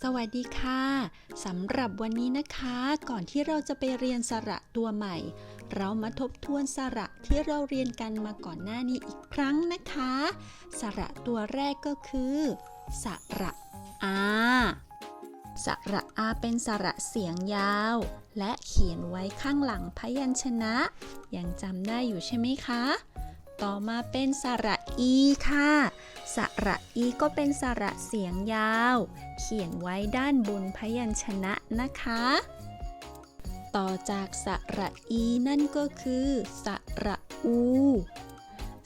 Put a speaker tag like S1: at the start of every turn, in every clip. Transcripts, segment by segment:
S1: สวัสดีค่ะสำหรับวันนี้นะคะ ก่อนที่เราจะไปเรียนสระตัวใหม่ เรามาทบทวนสระที่เราเรียนกันมาก่อนหน้านี้อีกครั้งนะคะ สระตัวแรกก็คือ สระอาสระอาเป็นสระเสียงยาว และเขียนไว้ข้างหลังพยัญชนะ ยังจำได้อยู่ใช่ไหมคะ ต่อมาเป็นสระอีค่ะ สระอีก็เป็นสระเสียงยาว เขียนไว้ด้านบนพยัญชนะนะคะ ต่อจากสระอีนั่นก็คือสระอู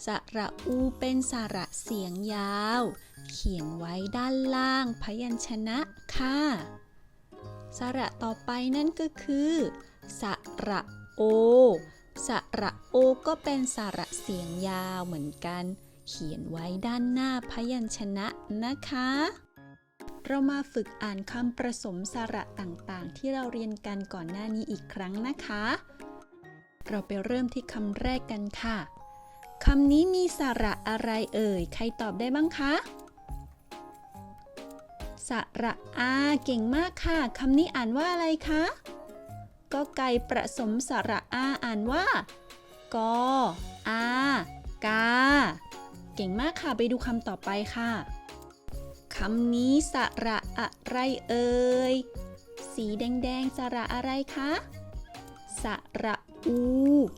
S1: สระอูเป็นสระเสียงยาว เขียนไว้ด้านล่างพยัญชนะค่ะ สระต่อไปนั่นก็คือ สระโอ ระโอก็เป็นสระเสียงยาวเหมือนกัน เขียนไว้ด้านหน้าพยัญชนะนะคะ เรามาฝึกอ่านคำประสมสระต่างๆ ที่เราเรียนกันก่อนหน้านี้อีกครั้งนะคะ เราไปเริ่มที่คำแรกกันค่ะ คำนี้มีสระอะไรเอ่ย ใครตอบได้บ้างคะสระอาเก่งมากค่ะคำนี้อ่านว่าอะไรคะก็ไก่ประสมสระอาอ่านว่า กอากา เก่งมากค่ะ ไปดูคำต่อไปค่ะคำนี้สระอะไรเอ่ย สีแดงๆสระอะไรคะสระอู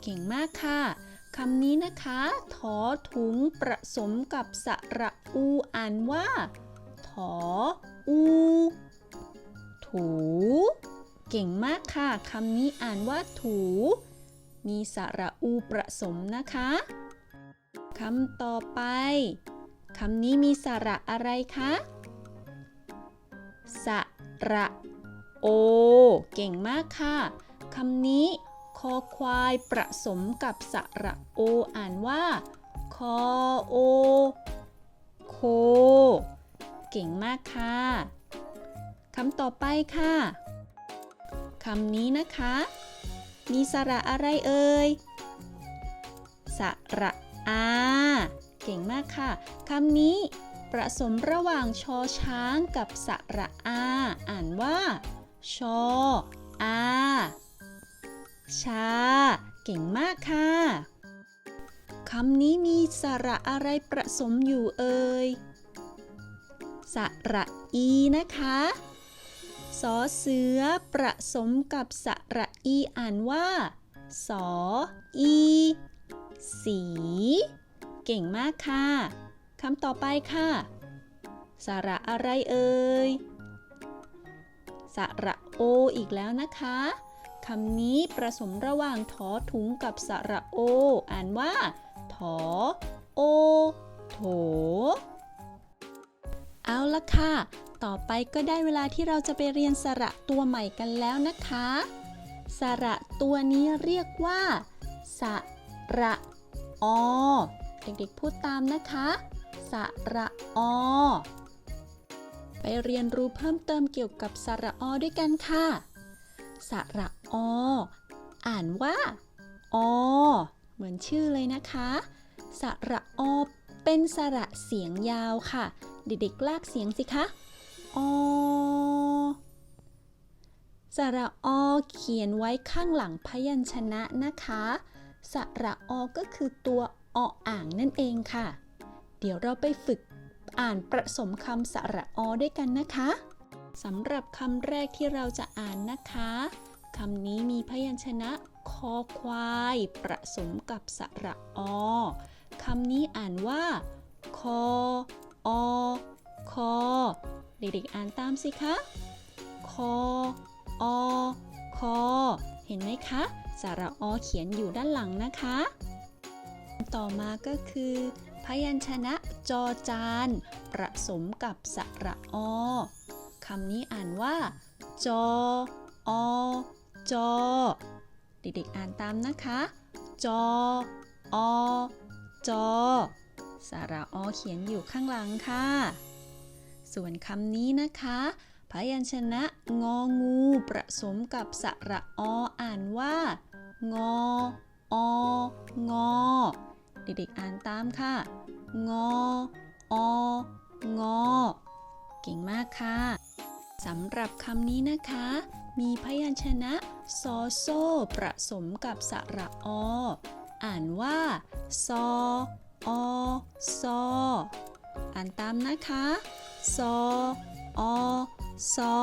S1: เก่งมากค่ะ คำนี้นะคะ ถอถุงประสมกับสระอู อ่านว่า ถออู ถู เก่งมากค่ะ คำนี้อ่านว่าถู มีสระอูประสมนะคะคำต่อไปคำนี้มีสระอะไรคะ สระโอ เก่งมากค่ะคำนี้คอควายประสมกับสระโอ อ่านว่าคอโอโค เก่งมากค่ะคำต่อไปค่ะคำนี้นะคะ มีสระอะไรเอ่ย สระอา เก่งมากค่ะ คำนี้ประสมระหว่างชอช้างกับสระอา อ่านว่า ชออาชา เก่งมากค่ะ คำนี้มีสระอะไรประสมอยู่เอ่ย สระอีนะคะ สอเสือประสมกับสระอีอ่านว่า สออี สี เก่งมากค่ะคำต่อไปค่ะ สระอะไรเอ่ย สระโออีกแล้วนะคะคำนี้ประสมระหว่างถอถุงกับสระโอ อ่านว่า ถอ โอ โถ เอาละค่ะ ต่อไปก็ได้เวลาที่เราจะไปเรียนสระตัวใหม่กันแล้วนะคะ สระตัวนี้เรียกว่า สระอ เด็กๆพูดตามนะคะ สระอ ไปเรียนรู้เพิ่มเติมเกี่ยวกับสระอด้วยกันค่ะ สระอ อ่านว่า อ เหมือนชื่อเลยนะคะ สระอ เป็นสระเสียงยาวค่ะ เด็กๆลากเสียงสิคะ อ สระอเขียนไว้ข้างหลังพยัญชนะนะคะ สระอก็คือตัวออ่างนั่นเองค่ะ เดี๋ยวเราไปฝึกอ่านประสมคำสระอด้วยกันนะคะสำหรับคำแรกที่เราจะอ่านนะคะคำนี้มีพยัญชนะคอควายประสมกับสระอคำนี้อ่านว่าคออคอ เด็กๆอ่านตามสิคะคออคอเห็นไหมคะสระอเขียนอยู่ด้านหลังนะคะ ต่อมาก็คือ พยัญชนะจอจานประสมกับสระอคำนี้อ่านว่า จออจอ เด็กๆอ่านตามนะคะ จออจอสระอเขียนอยู่ข้างหลังค่ะ ส่วนคำนี้นะคะ พยัญชนะงองูประสมกับสระออ่านว่า งอองอ เด็กๆอ่านตามค่ะ งอองอ เก่งมากค่ะสำหรับคำนี้นะคะ มีพยัญชนะซอโซผสมกับสระออ่านว่าซออซออ่านตามนะคะ ซออซอ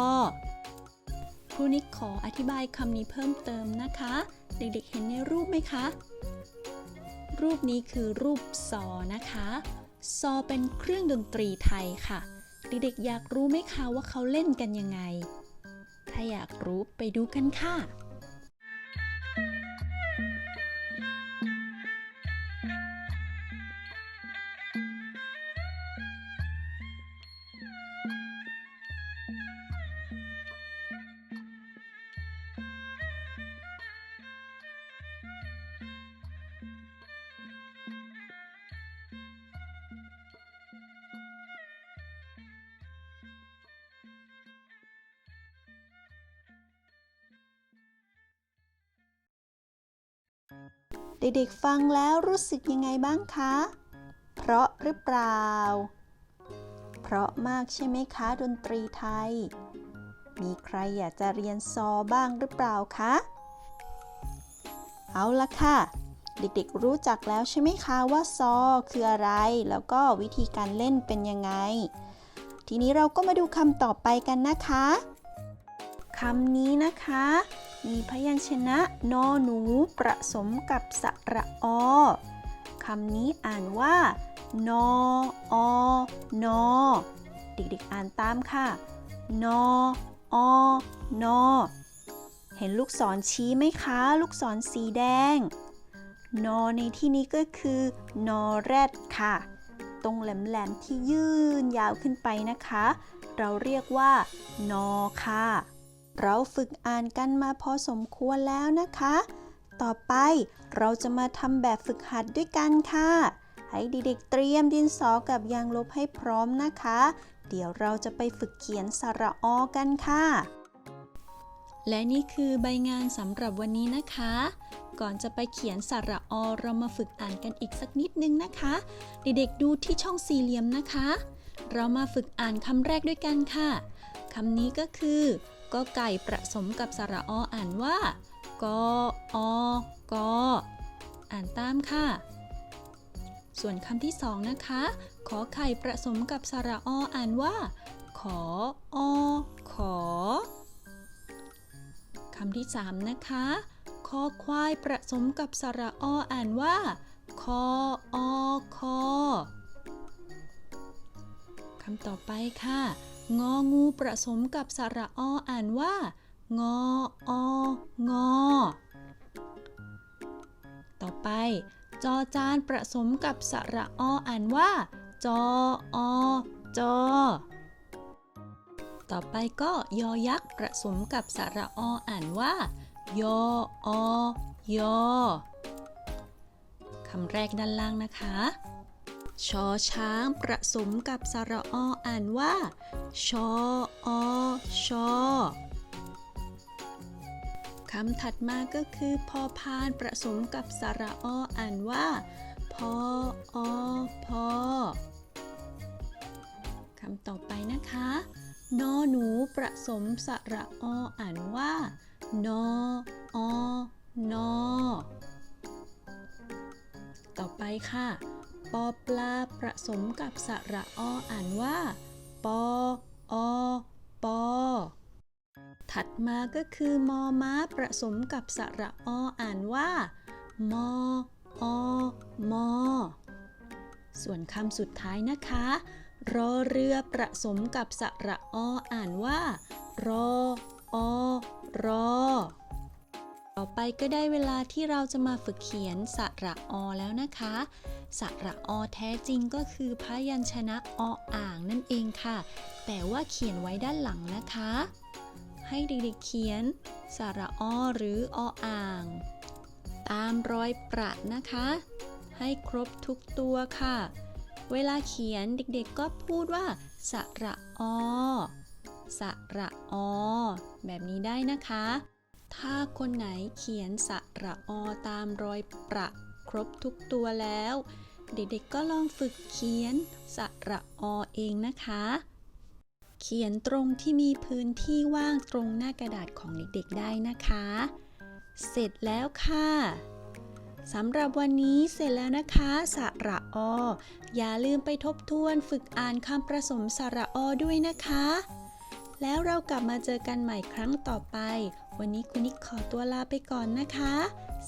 S1: ครูนิกขออธิบายคำนี้เพิ่มเติมนะคะ เด็กๆเห็นในรูปไหมคะ รูปนี้คือรูปซอนะคะ ซอเป็นเครื่องดนตรีไทยค่ะ เด็กๆอยากรู้ไหมคะว่าเขาเล่นกันยังไง ถ้าอยากรู้ไปดูกันค่ะ เด็กๆฟังแล้วรู้สึกยังไงบ้างคะ เพราะหรือเปล่า เพราะมากใช่ไหมคะดนตรีไทย มีใครอยากจะเรียนซอบ้างหรือเปล่าคะ เอาละค่ะ เด็กๆรู้จักแล้วใช่ไหมคะว่าซอคืออะไร แล้วก็วิธีการเล่นเป็นยังไง ทีนี้เราก็มาดูคำต่อไปกันนะคะคำนี้นะคะ มีพยัญชนะนอหนูผสมกับสระอคำนี้อ่านว่านออนอเด็กๆอ่านตามค่ะนออนอเห็นลูกศรชี้ไหมคะ ลูกศรสีแดง นอในที่นี้ก็คือนอแรดค่ะ ตรงแหลมๆที่ยื่นยาวขึ้นไปนะคะ เราเรียกว่านอค่ะ เราฝึกอ่านกันมาพอสมควรแล้วนะคะ ต่อไปเราจะมาทำแบบฝึกหัดด้วยกันค่ะ ให้เด็กๆเตรียมดินสอกับยางลบให้พร้อมนะคะ เดี๋ยวเราจะไปฝึกเขียนสระอกันค่ะ และนี่คือใบงานสำหรับวันนี้นะคะก่อนจะไปเขียนสระอเรามาฝึกอ่านกันอีกสักนิดนึงนะคะ เด็กๆดูที่ช่องสี่เหลี่ยมนะคะ เรามาฝึกอ่านคำแรกด้วยกันค่ะ คำนี้ก็คือ กอไก่ผสมกับสระออ่านว่ากออกออ่านตามค่ะ ส่วนคำที่สองนะคะ ขอไข่ผสมกับสระออ่านว่า ขออขอคำที่สามนะคะคอควายผสมกับสระออ่านว่าคออคอคำต่อไปค่ะ งองูผสมกับสระออ่านว่า งอองอ ต่อไป จอจานผสมกับสระออ่านว่า จออจอ ต่อไปก็ยอยักษ์ผสมกับสระออ่านว่า ยออยอคำแรกด้านล่างนะคะ ชอช้างผสมกับสระออ่านว่า ชออชอคำถัดมาก็คือ พอพานผสมกับสระออ่านว่า พออพอคำต่อไปนะคะ นอหนูผสมสระออ่านว่า นออนอต่อไปค่ะ ปอปลาผสมกับสระออ่านว่า ปออปอ ถัดมาก็คือมอม้าผสมกับสระออ่านว่า มออมอ ส่วนคำสุดท้ายนะคะ รอเรือผสมกับสระออ่านว่า รออรอ ต่อไปก็ได้เวลาที่เราจะมาฝึกเขียนสระอแล้วนะคะ สระอแท้จริงก็คือพยัญชนะออ่างนั่นเองค่ะ แต่ว่าเขียนไว้ด้านหลังนะคะ ให้เด็กๆเขียนสระอหรือออ่าง ตามรอยประนะคะ ให้ครบทุกตัวค่ะ เวลาเขียนเด็กๆก็พูดว่าสระอสระอ แบบนี้ได้นะคะ ถ้าคนไหนเขียนสระอตามรอยประ ครบทุกตัวแล้ว เด็กๆก็ลองฝึกเขียนสระอเองนะคะ เขียนตรงที่มีพื้นที่ว่างตรงหน้ากระดาษของเด็กๆได้นะคะ เสร็จแล้วค่ะสำหรับวันนี้เสร็จแล้วนะคะสระอ อย่าลืมไปทบทวนฝึกอ่านคำผสมสระอด้วยนะคะ แล้วเรากลับมาเจอกันใหม่ครั้งต่อไป วันนี้คุณนิกขอตัวลาไปก่อนนะคะ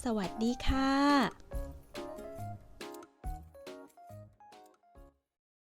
S1: สวัสดีค่ะ